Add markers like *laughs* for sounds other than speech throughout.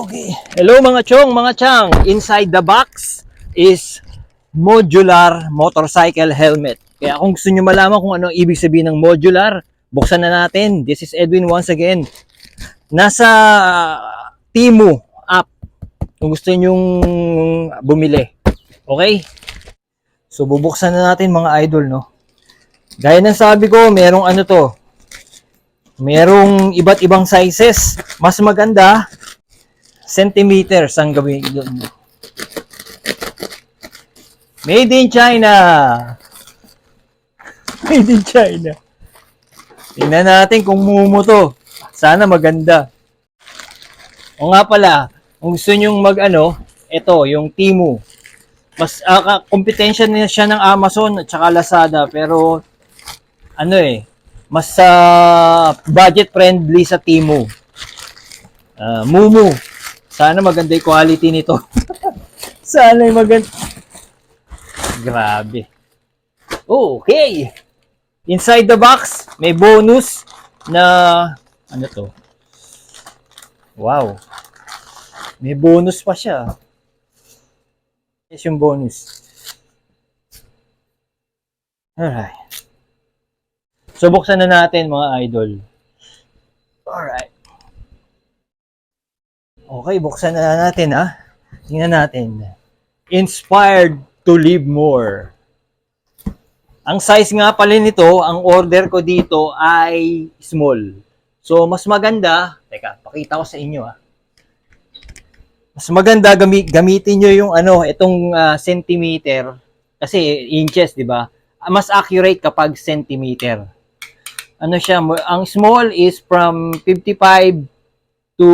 Okay. Hello mga chong, mga chang. Inside the box is modular motorcycle helmet. Kaya kung gusto nyo malaman kung ano ibig sabihin ng modular, buksan na natin. This is Edwin once again. Nasa Timu app kung gusto nyo bumili. Okay? So bubuksan na natin mga idol, no? Gaya ng sabi ko, merong ano to, merong iba't ibang sizes. Mas maganda, centimeters ang gawin doon. Made in China. *laughs* Made in China. Tingnan natin kung mumu to. Sana maganda. O nga pala, kung gusto nyong mag ano, ito, yung Timu. Mas uh, kompetensya niya siya ng Amazon at saka Lazada pero ano eh, mas ah, budget friendly sa Timu. Ah, Mumu. Sana maganda yung quality nito. *laughs* Sana yung maganda. Grabe. Okay. Inside the box, may bonus na ano to? Wow. May bonus pa siya. Yes, yung bonus. Alright. So, buksan na natin mga idol. Alright. Okay, buksan na natin ah. Tingnan natin. Inspired to live more. Ang size nga pala nito, ang order ko dito ay small. So, mas maganda, teka, pakita ko sa inyo ah. Mas maganda gami, gamitin nyo yung ano, itong ah, centimeter kasi inches, di ba? Ah, Mas accurate kapag centimeter. Ano siya, ang small is from 55 to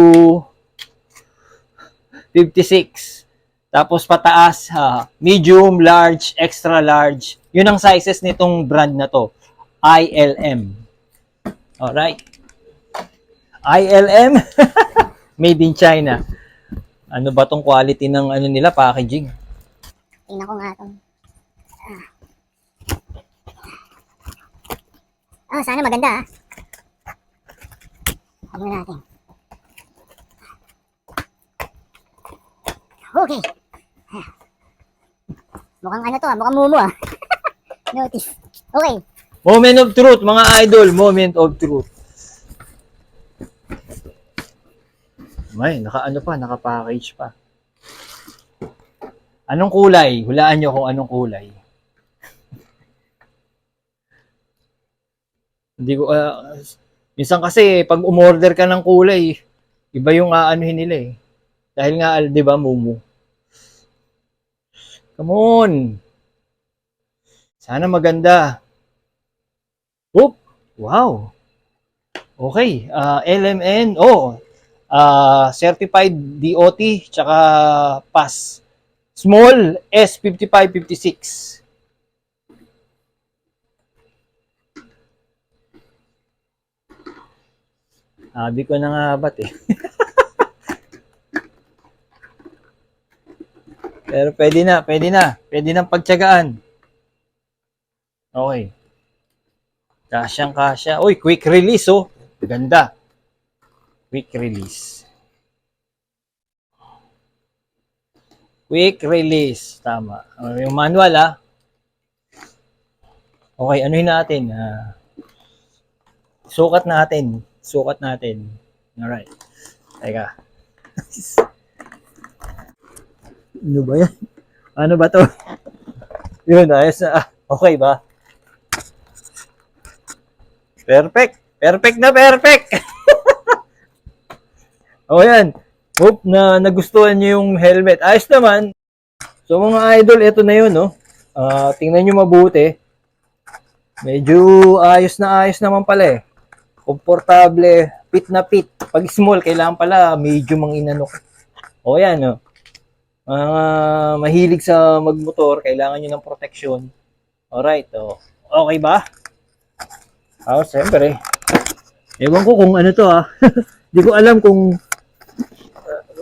56. Tapos pataas, ha, medium, large, extra large. Yun ang sizes nitong brand na to. ILM. Alright. ILM. *laughs* Made in China. Ano ba tong quality ng ano nila packaging? Tingnan ko nga ito. Ah. ah, sana maganda ah. Ano natin? Okay. Mukhang ano to ah, mukhang mumu ah. *laughs* Notice. Okay. Moment of truth, mga idol. Moment of truth. May, naka ano pa, naka-package pa. Anong kulay? Hulaan nyo kung anong kulay. *laughs* Hindi ko, ah, minsan kasi, pag umorder ka ng kulay, iba yung aanuhin nila eh. Dahil nga, di ba, mumu. Come on! Sana maganda. Oop! Wow! Okay, ah, LMN, oh, ah, certified DOT, tsaka pass. Small S5556. Sabi ko na nga ba't eh. *laughs* Pero pwede na, pwede na. Pwede nang pagtyagaan. Okay. Kasyang kasya. Uy, quick release oh. Ganda. Quick release. Quick release. Tama. Uh, yung manual ah. Okay, anuhin natin. Ah, sukat natin. Sukat natin. Alright. Teka. *laughs* ano ba yan? Ano ba to? Yun, ayos na. Ah, Okay ba? Perfect. Perfect na perfect. *laughs* o yan. Hope na nagustuhan niyo yung helmet. Ayos naman. So mga idol, ito na yun, no? Ah, tingnan niyo mabuti. Medyo ayos na ayos naman pala eh. Komportable, fit na fit. Pag small, kailangan pala medyo mang inano. O yan, no? Mga mahilig sa magmotor, kailangan nyo ng protection. Alright, o. Okay ba? Ah, siyempre. Ewan ko kung ano to ah. *laughs* Hindi ko alam kung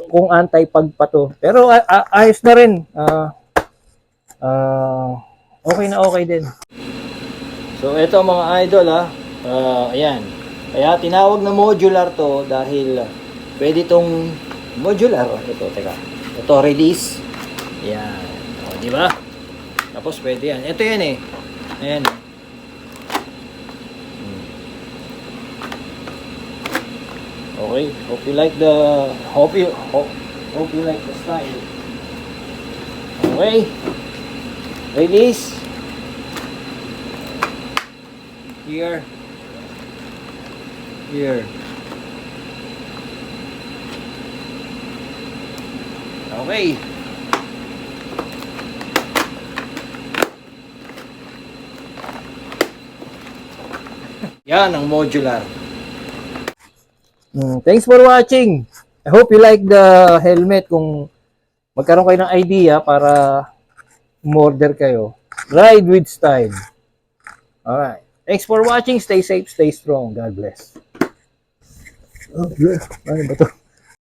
kung anti-pag pa to. Pero a- ayos na rin. Ah, ah, okay na okay din. So ito mga idol ah. Ah, ayan. Kaya tinawag na modular to dahil pwede tong modular. Ito, teka. Ito, release. Yan. O, di ba? Tapos, pwede yan. Ito yan eh. Ayan. Hmm. Okay. Hope you like the... Hope you... Hope, hope you like the style. Okay. Release. Here. Here. Okay. Yan ang modular. Mm, thanks for watching. I hope you like the helmet kung magkaroon kayo ng idea para umorder kayo. Ride with style. Alright. Thanks for watching. Stay safe, stay strong. God bless. Oh, yeah. Ano ba to?